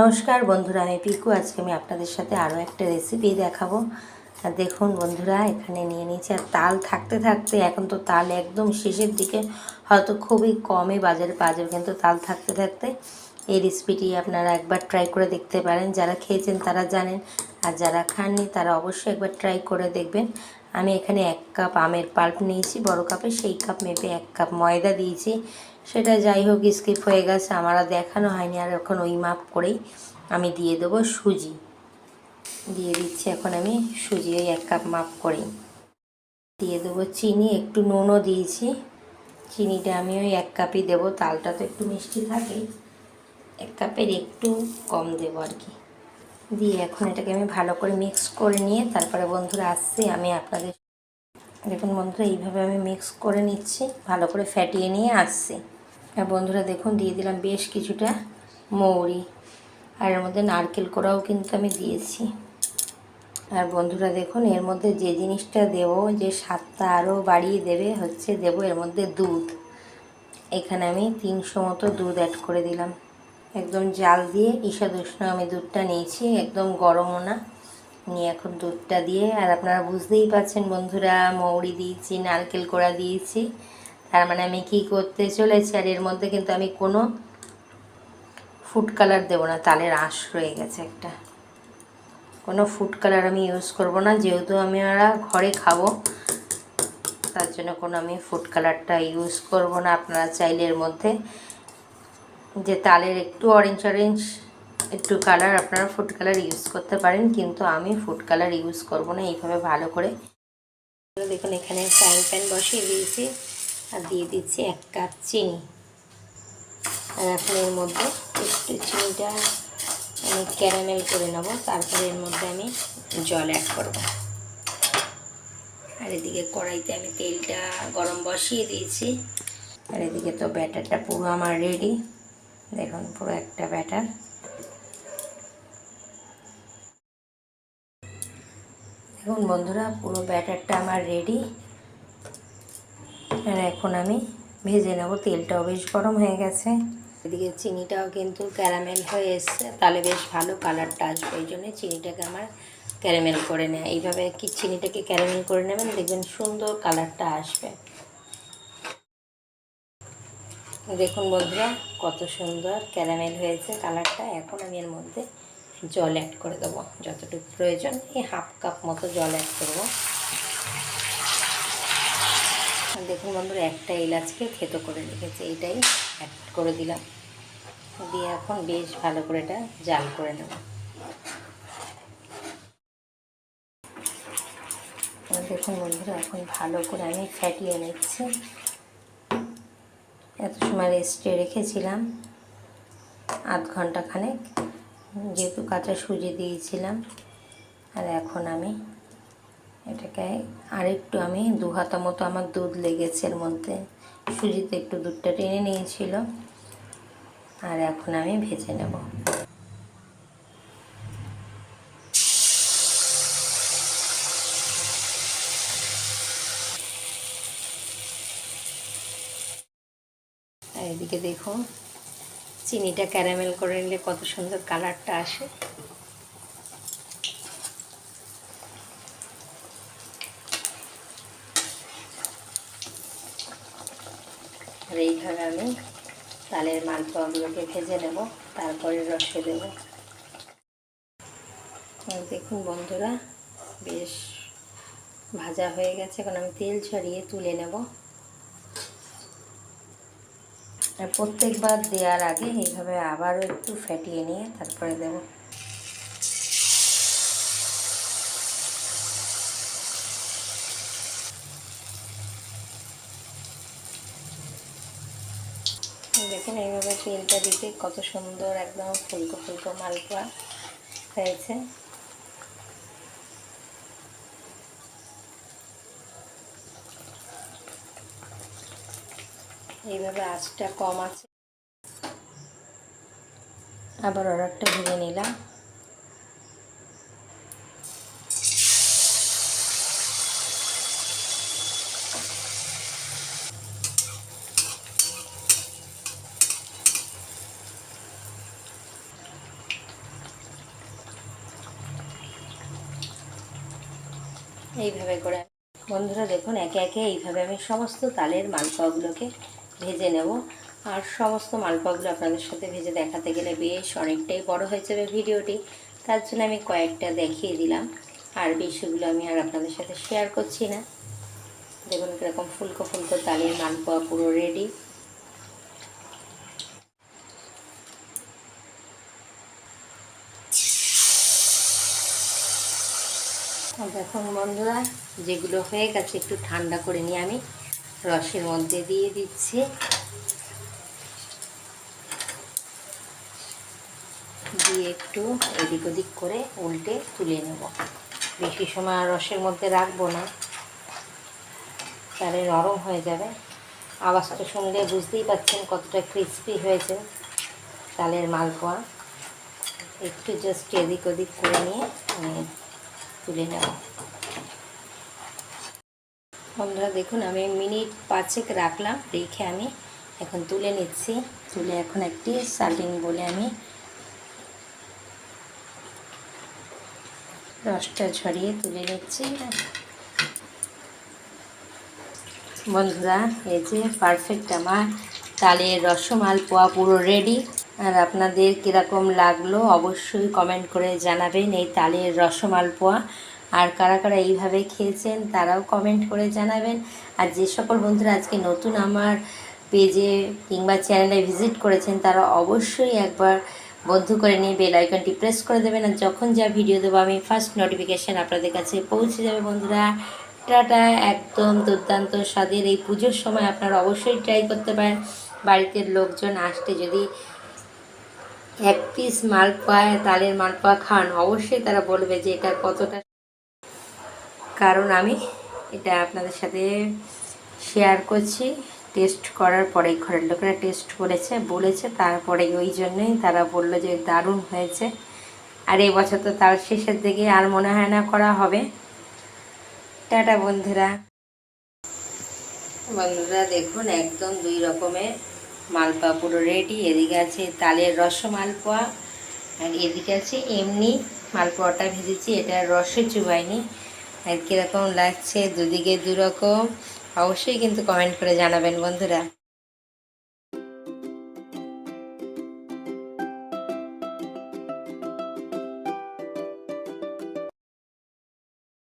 নমস্কার বন্ধুরা, আমি পিকু আজকে আমি আপনাদের সাথে আরও একটা রেসিপি দেখাবো। আর দেখুন বন্ধুরা, এখানে নিয়ে নিয়েছি। আর তাল থাকতে থাকতে, এখন তো তাল একদম শেষের দিকে, হয়তো খুবই কমই বাজারে পাওয়া যাবে, কিন্তু তাল থাকতে থাকতে এই রেসিপিটি আপনারা একবার ট্রাই করে দেখতে পারেন। যারা খেয়েছেন তারা জানেন, আর যারা খাননি তারা অবশ্যই একবার ট্রাই করে দেখবেন। আমি এখানে এক কাপ আমের পাল্প নিয়েছি, বড় কাপে সেই কাপ মেপে এক কাপ ময়দা দিয়েছি। সেটা যাই হোক, স্কিপ হয়ে গেছে, আমার আর দেখানো হয়নি, আর এখন ওই মাপ করেই আমি দিয়ে দেবো সুজি। দিয়ে দিচ্ছি এখন আমি সুজি, ওই এক কাপ মাপ করেই। দিয়ে দেবো চিনি, একটু নুনও দিয়েছি। চিনিটা আমি ওই এক কাপই দেবো, তালটা তো একটু মিষ্টি থাকে এক কাপের একটু কম দেবো আর কি। দিয়ে এখন এটাকে আমি ভালো করে মিক্স করে নিয়ে তারপরে বন্ধুরা আসছি, আমি আপনাদের দেখুন বন্ধুরা, এইভাবে আমি মিক্স করে নিচ্ছি, ভালো করে ফ্যাটিয়ে নিয়ে আসছি। আর বন্ধুরা দেখুন, দিয়ে দিলাম বেশ কিছুটা মৌরি, আর এর মধ্যে নারকেল কোড়াও কিন্তু আমি দিয়েছি। আর বন্ধুরা দেখুন, এর মধ্যে যে জিনিসটা দেব, যে স্বাদটা আরও বাড়িয়ে দেবে, হচ্ছে দেব এর মধ্যে দুধ। এখানে আমি তিনশো মতো দুধ অ্যাড করে দিলাম। একদম জাল দিয়ে ঈষদ উষ্ণ আমি দুধটা নিয়েছি, একদম গরমও না। নিয়ে এখন দুধটা দিয়ে, আর আপনারা বুঝতেই পারছেন বন্ধুরা, মৌরি দিয়েছি, নারকেল কোড়া দিয়েছি। তার মানে আমি কি করতে চলেছি, আর এর মধ্যে কিন্তু আমি কোনো ফুড কালার দেবো না, তালের আঁশ রয়ে গেছে একটা। কোনো ফুড কালার আমি ইউজ করব না, যেহেতু আমি ওরা ঘরে খাব, তার জন্য কোনো আমি ফুড কালারটা ইউজ করব না, আপনারা চাইলে এর মধ্যে। যে তালের একটু অরেঞ্জ অরেঞ্জ একটু কালার আপনারা ফুড কালার ইউজ করতে পারেন, কিন্তু আমি ফুড কালার ইউজ করব না, এইভাবে ভালো করে। দেখুন, এখানে ফ্রাইং প্যান বসিয়ে দিয়েছি, আর দিয়ে দিচ্ছি এক কাপ চিনি। আর এখন এর মধ্যে একটু চিনিটা আমি ক্যারামেল করে নেব, তারপরে এর মধ্যে আমি জল অ্যাড করব। আর এদিকে কড়াইতে আমি তেলটা গরম বসিয়ে দিয়েছি। আর এদিকে তো ব্যাটারটা পুরো আমার রেডি দেখুন, পুরো একটা ব্যাটার দেখুন বন্ধুরা, পুরো ব্যাটারটা আমার রেডি আর এখন আমি ভেজে নেব। তেলটাও বেশ গরম হয়ে গেছে। এদিকে চিনিটাও কিন্তু ক্যারামেল হয়ে এসছে। তাহলে বেশ ভালো কালারটা আসবে। ওই জন্য চিনিটাকে আমার ক্যারামেল করে নেয়। এইভাবে কি চিনিটাকে ক্যারামেল করে নেবেন? দেখবেন সুন্দর কালারটা আসবে। দেখুন বন্ধুরা, কত সুন্দর ক্যারামেল হয়েছে কালারটা। এখন আমি এর মধ্যে জল অ্যাড করে দেবো। যতটুকু প্রয়োজন, এই হাফ কাপ মতো জল অ্যাড করব। দেখুন বন্ধুরা, একটা এলাচকে থেতো করে রেখেছে, এইটাই অ্যাড করে দিলাম। দিয়ে এখন বেশ ভালো করে এটা জাল করে নেব। দেখুন বন্ধুরা, এখন ভালো করে আমি ফ্যাটিয়ে নিচ্ছি। এত সময় রেস্টে রেখেছিলাম, আধ ঘণ্টা খানেক। যেহেতু কাঁচা সুজি দিয়েছিলাম, আর এখন আমি এটাকে আরেকটু আমি দু হাতা মতো আমার দুধ লেগেছে এর মধ্যে। সুজিতে একটু দুধটা টেনে নিয়েছিল, আর এখন আমি ভেজে নেব। এদিকে দেখুন, চিনিটা ক্যারামেল করে নিলে কত সুন্দর কালারটা আসে। আর এইভাবে আমি তালের মালপোয়াগুলোকে ভেজে নেব, তারপরে রসে দেব। দেখুন বন্ধুরা, বেশ ভাজা হয়ে গেছে। এখন আমি তেল ছড়িয়ে তুলে নেব। প্রত্যেকবার দেওয়ার আগে এইভাবে আবারও একটু ফ্যাটিয়ে নিয়ে তারপরে দেব। দেখেন এইভাবে তেলটা দিতে কত সুন্দর একদম ফুলকো ফুলকো মালপোয়া হয়েছে। এইভাবে আঁচটা কম আছে। আবার আর একটা ভেঙে নিলাম। এইভাবে করে বন্ধুরা দেখুন, একে একে এইভাবে আমি সমস্ত তালের মালপাওয়াগুলোকে ভেজে নেব। আর সমস্ত মালপোয়াগুলো আপনাদের সাথে ভেজে দেখাতে গেলে বেশ অনেকটাই বড় হয়ে যাবে ভিডিওটি। তার জন্য আমি কয়েকটা দেখিয়ে দিলাম। আর বেশিগুলো আমি আর আপনাদের সাথে শেয়ার করছি না। দেখুন কীরকম ফুলকো ফুলকো তালের মালপোয়া পুরো রেডি দেখুন বন্ধুরা, যেগুলো হয়ে গেছে একটু ঠান্ডা করে নিয়ে আমি। রসের মধ্যে দিয়ে দিচ্ছি। দিয়ে একটু এদিক ওদিক করে উল্টে তুলে নেব। বেশি সময় রসের মধ্যে রাখব না। তাহলে নরম হয়ে যাবে। আওয়াজটা শুনলে বুঝতেই পাচ্ছেন কতটা ক্রিস্পি হয়েছে। তালের মালপোয়া। একটু জাস্ট এদিক ওদিক করে নিয়ে আমি তুলে নেব। বন্ধুরা দেখুন, আমি মিনিট পাঁচেক রাখলাম, রেখে আমি এখন তুলে নিচ্ছি। তুলে এখন একটি সার্ভিং বলে আমি রসটা ছড়িয়ে তুলে নিচ্ছি। বন্ধুরা, এই যে পারফেক্ট আমার তালের রসমাল পোয়া পুরো রেডি আর আপনাদের কীরকম লাগল অবশ্যই কমেন্ট করে জানাবেন এই তালের রসমাল পোয়া। আর কারা কারা এইভাবে খেয়েছেন তারাও কমেন্ট করে জানাবেন। আর যে সকল বন্ধুরা আজকে নতুন আমার পেজে কিংবা চ্যানেলে ভিজিট করেছেন, তারা অবশ্যই একবার বন্ধু করে নিয়ে বেল আইকনটি প্রেস করে দেবেন। আর যখন যা ভিডিও দেবো, আমি ফার্স্ট নোটিফিকেশান আপনাদের কাছে পৌঁছে যাবে বন্ধুরা। টাটা, একদম দুর্দান্ত স্বাদের এই পুজোর সময় আপনারা অবশ্যই ট্রাই করতে পারেন। বাড়িতে লোকজন আসতে যদি এক পিস মালপোয়া, তালের মালপোয়া খান, অবশ্যই তারা বলবে যে এটা কতটা কারণ আমি এটা আপনাদের সাথে শেয়ার করছি। টেস্ট করার পরে ঘরের লোকেরা টেস্ট করেছে, বলেছে, তারপরে ওই জন্যই তারা বলল যে দারুণ হয়েছে। আর এই বছর তো তার শেষের দিকে আর মনে হয় না করা হবে। টাটা বন্ধুরা। বন্ধুরা দেখুন, একদম দুই রকমের মালপোয়া পুরো রেডি এদিকে আছে তালের রস মালপোয়া, আর এদিকে আছে এমনি মালপোয়াটা ভেজেছি, এটা রসে চুবাইনি। আর কীরকম লাগছে দুদিকে দুরকম অবশ্যই কিন্তু কমেন্ট করে জানাবেন বন্ধুরা।